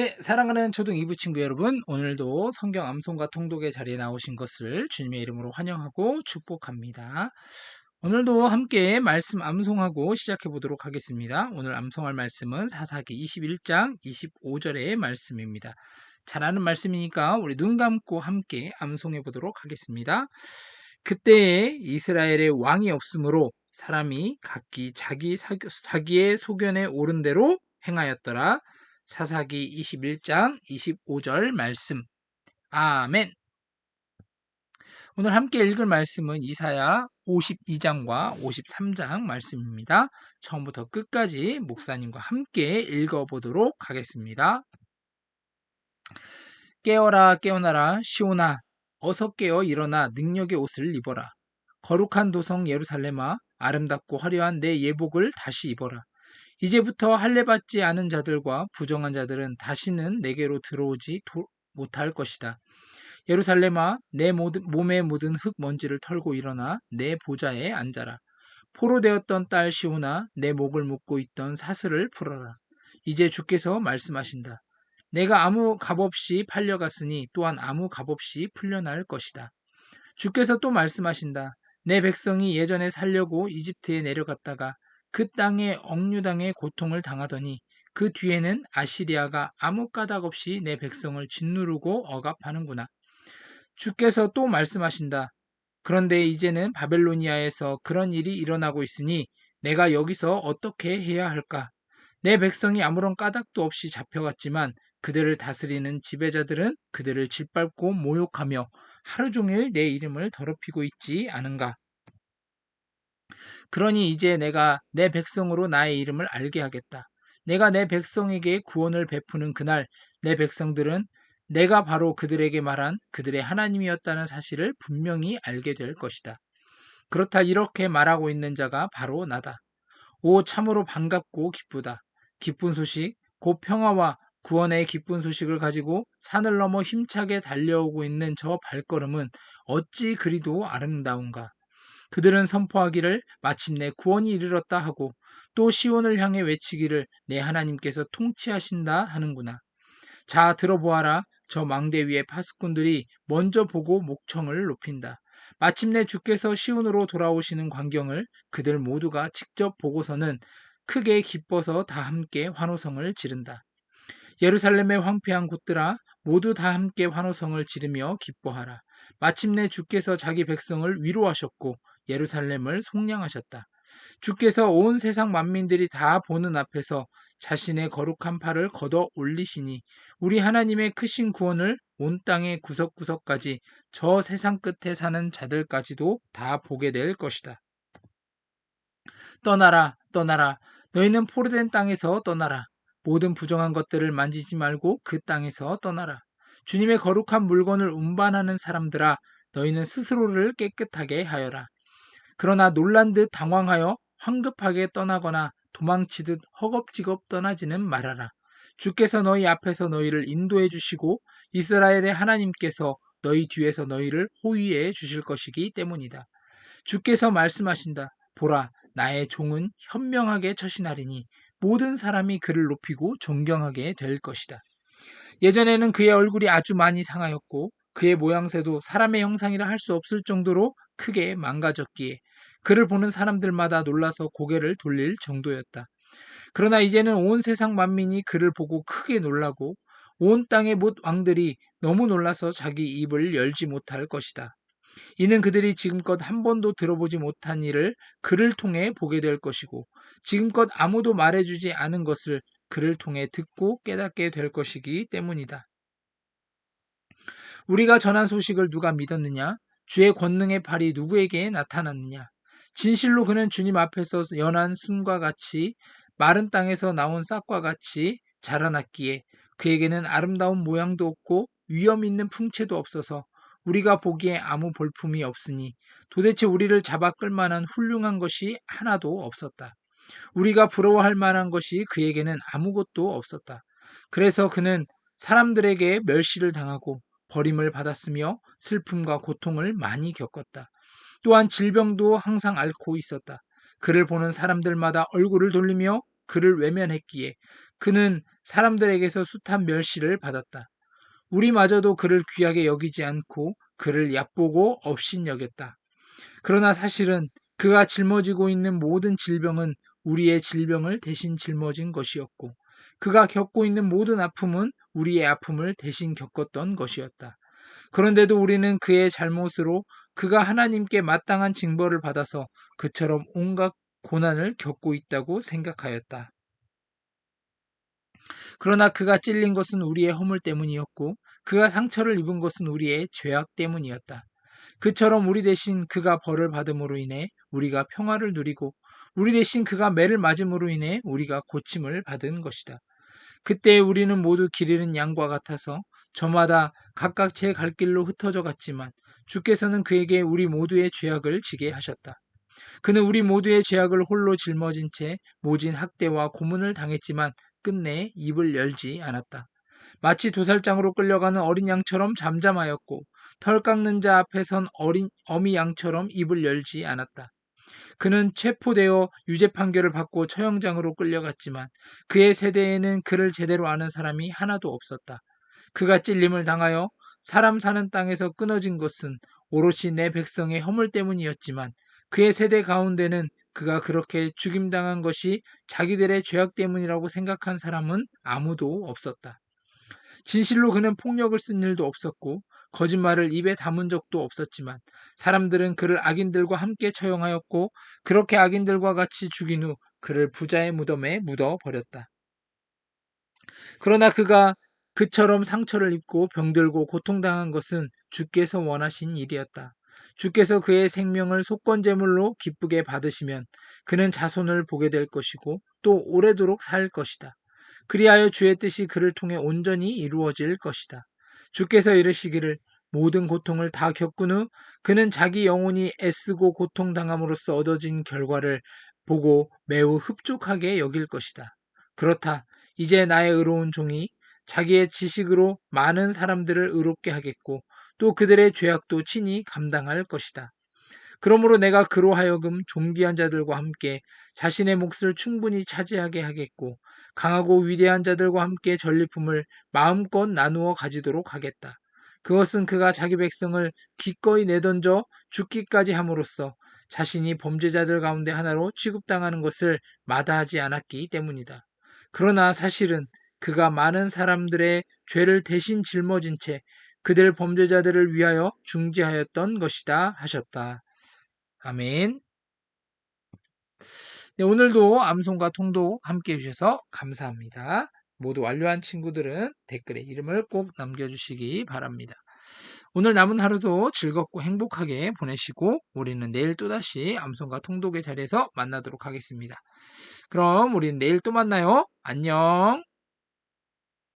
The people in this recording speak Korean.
네, 사랑하는 초등 2부 친구 여러분, 오늘도 성경 암송과 통독의 자리에 나오신 것을 주님의 이름으로 환영하고 축복합니다. 오늘도 함께 말씀 암송하고 시작해 보도록 하겠습니다. 오늘 암송할 말씀은 사사기 21장 25절의 말씀입니다. 잘 아는 말씀이니까 우리 눈 감고 함께 암송해 보도록 하겠습니다. 그때에 이스라엘의 왕이 없으므로 사람이 각기 자기 자기의 소견에 오른 대로 행하였더라. 사사기 21장 25절 말씀. 아멘. 오늘 함께 읽을 말씀은 이사야 52장과 53장 말씀입니다. 처음부터 끝까지 목사님과 함께 읽어보도록 하겠습니다. 깨어라 깨어나라 시오나 어서 깨어 일어나 능력의 옷을 입어라. 거룩한 도성 예루살렘아 아름답고 화려한 내 예복을 다시 입어라. 이제부터 할례 받지 않은 자들과 부정한 자들은 다시는 내게로 들어오지 못할 것이다. 예루살렘아 내 몸에 묻은 흙 먼지를 털고 일어나 내 보좌에 앉아라. 포로되었던 딸 시오나 내 목을 묶고 있던 사슬을 풀어라. 이제 주께서 말씀하신다. 내가 아무 값없이 팔려갔으니 또한 아무 값없이 풀려날 것이다. 주께서 또 말씀하신다. 내 백성이 예전에 살려고 이집트에 내려갔다가 그 땅에 억류당의 고통을 당하더니 그 뒤에는 아시리아가 아무 까닭 없이 내 백성을 짓누르고 억압하는구나. 주께서 또 말씀하신다. 그런데 이제는 바벨로니아에서 그런 일이 일어나고 있으니 내가 여기서 어떻게 해야 할까? 내 백성이 아무런 까닭도 없이 잡혀갔지만 그들을 다스리는 지배자들은 그들을 짓밟고 모욕하며 하루 종일 내 이름을 더럽히고 있지 않은가? 그러니 이제 내가 내 백성으로 나의 이름을 알게 하겠다. 내가 내 백성에게 구원을 베푸는 그날 내 백성들은 내가 바로 그들에게 말한 그들의 하나님이었다는 사실을 분명히 알게 될 것이다. 그렇다 이렇게 말하고 있는 자가 바로 나다. 오 참으로 반갑고 기쁘다. 기쁜 소식, 곧 평화와 구원의 기쁜 소식을 가지고 산을 넘어 힘차게 달려오고 있는 저 발걸음은 어찌 그리도 아름다운가. 그들은 선포하기를 마침내 구원이 이르렀다 하고 또 시온을 향해 외치기를 내 하나님께서 통치하신다 하는구나. 자 들어보아라 저 망대 위의 파수꾼들이 먼저 보고 목청을 높인다. 마침내 주께서 시온으로 돌아오시는 광경을 그들 모두가 직접 보고서는 크게 기뻐서 다 함께 환호성을 지른다. 예루살렘의 황폐한 곳들아 모두 다 함께 환호성을 지르며 기뻐하라. 마침내 주께서 자기 백성을 위로하셨고 예루살렘을 속량하셨다. 주께서 온 세상 만민들이 다 보는 앞에서 자신의 거룩한 팔을 걷어 올리시니 우리 하나님의 크신 구원을 온 땅의 구석구석까지 저 세상 끝에 사는 자들까지도 다 보게 될 것이다. 떠나라, 떠나라. 너희는 포로된 땅에서 떠나라. 모든 부정한 것들을 만지지 말고 그 땅에서 떠나라. 주님의 거룩한 물건을 운반하는 사람들아, 너희는 스스로를 깨끗하게 하여라. 그러나 놀란 듯 당황하여 황급하게 떠나거나 도망치듯 허겁지겁 떠나지는 말아라. 주께서 너희 앞에서 너희를 인도해 주시고 이스라엘의 하나님께서 너희 뒤에서 너희를 호위해 주실 것이기 때문이다. 주께서 말씀하신다. 보라, 나의 종은 현명하게 처신하리니 모든 사람이 그를 높이고 존경하게 될 것이다. 예전에는 그의 얼굴이 아주 많이 상하였고 그의 모양새도 사람의 형상이라 할 수 없을 정도로 크게 망가졌기에 그를 보는 사람들마다 놀라서 고개를 돌릴 정도였다. 그러나 이제는 온 세상 만민이 그를 보고 크게 놀라고 온 땅의 못 왕들이 너무 놀라서 자기 입을 열지 못할 것이다. 이는 그들이 지금껏 한 번도 들어보지 못한 일을 그를 통해 보게 될 것이고 지금껏 아무도 말해주지 않은 것을 그를 통해 듣고 깨닫게 될 것이기 때문이다. 우리가 전한 소식을 누가 믿었느냐? 주의 권능의 팔이 누구에게 나타났느냐? 진실로 그는 주님 앞에서 연한 순과 같이 마른 땅에서 나온 싹과 같이 자라났기에 그에게는 아름다운 모양도 없고 위험 있는 풍채도 없어서 우리가 보기에 아무 볼품이 없으니 도대체 우리를 잡아 끌 만한 훌륭한 것이 하나도 없었다. 우리가 부러워할 만한 것이 그에게는 아무것도 없었다. 그래서 그는 사람들에게 멸시를 당하고 버림을 받았으며 슬픔과 고통을 많이 겪었다. 또한 질병도 항상 앓고 있었다. 그를 보는 사람들마다 얼굴을 돌리며 그를 외면했기에 그는 사람들에게서 숱한 멸시를 받았다. 우리마저도 그를 귀하게 여기지 않고 그를 얕보고 업신여겼다. 그러나 사실은 그가 짊어지고 있는 모든 질병은 우리의 질병을 대신 짊어진 것이었고 그가 겪고 있는 모든 아픔은 우리의 아픔을 대신 겪었던 것이었다. 그런데도 우리는 그의 잘못으로 그가 하나님께 마땅한 징벌을 받아서 그처럼 온갖 고난을 겪고 있다고 생각하였다. 그러나 그가 찔린 것은 우리의 허물 때문이었고 그가 상처를 입은 것은 우리의 죄악 때문이었다. 그처럼 우리 대신 그가 벌을 받음으로 인해 우리가 평화를 누리고 우리 대신 그가 매를 맞음으로 인해 우리가 고침을 받은 것이다. 그때 우리는 모두 길 잃은 양과 같아서 저마다 각각 제 갈 길로 흩어져 갔지만 주께서는 그에게 우리 모두의 죄악을 지게 하셨다. 그는 우리 모두의 죄악을 홀로 짊어진 채 모진 학대와 고문을 당했지만 끝내 입을 열지 않았다. 마치 도살장으로 끌려가는 어린 양처럼 잠잠하였고 털 깎는 자 앞에 선 어린 어미 양처럼 입을 열지 않았다. 그는 체포되어 유죄 판결을 받고 처형장으로 끌려갔지만 그의 세대에는 그를 제대로 아는 사람이 하나도 없었다. 그가 찔림을 당하여 사람 사는 땅에서 끊어진 것은 오롯이 내 백성의 허물 때문이었지만 그의 세대 가운데는 그가 그렇게 죽임당한 것이 자기들의 죄악 때문이라고 생각한 사람은 아무도 없었다. 진실로 그는 폭력을 쓴 일도 없었고 거짓말을 입에 담은 적도 없었지만 사람들은 그를 악인들과 함께 처형하였고 그렇게 악인들과 같이 죽인 후 그를 부자의 무덤에 묻어 버렸다. 그러나 그가 그처럼 상처를 입고 병들고 고통당한 것은 주께서 원하신 일이었다. 주께서 그의 생명을 속건제물로 기쁘게 받으시면 그는 자손을 보게 될 것이고 또 오래도록 살 것이다. 그리하여 주의 뜻이 그를 통해 온전히 이루어질 것이다. 주께서 이르시기를 모든 고통을 다 겪은 후 그는 자기 영혼이 애쓰고 고통당함으로써 얻어진 결과를 보고 매우 흡족하게 여길 것이다. 그렇다. 이제 나의 의로운 종이 자기의 지식으로 많은 사람들을 의롭게 하겠고 또 그들의 죄악도 친히 감당할 것이다. 그러므로 내가 그로 하여금 존귀한 자들과 함께 자신의 몫을 충분히 차지하게 하겠고 강하고 위대한 자들과 함께 전리품을 마음껏 나누어 가지도록 하겠다. 그것은 그가 자기 백성을 기꺼이 내던져 죽기까지 함으로써 자신이 범죄자들 가운데 하나로 취급당하는 것을 마다하지 않았기 때문이다. 그러나 사실은 그가 많은 사람들의 죄를 대신 짊어진 채 그들 범죄자들을 위하여 중지하였던 것이다 하셨다. 아멘. 네, 오늘도 암송과 통독 함께 해주셔서 감사합니다. 모두 완료한 친구들은 댓글에 이름을 꼭 남겨주시기 바랍니다. 오늘 남은 하루도 즐겁고 행복하게 보내시고 우리는 내일 또다시 암송과 통독의 자리에서 만나도록 하겠습니다. 그럼 우리는 내일 또 만나요. 안녕.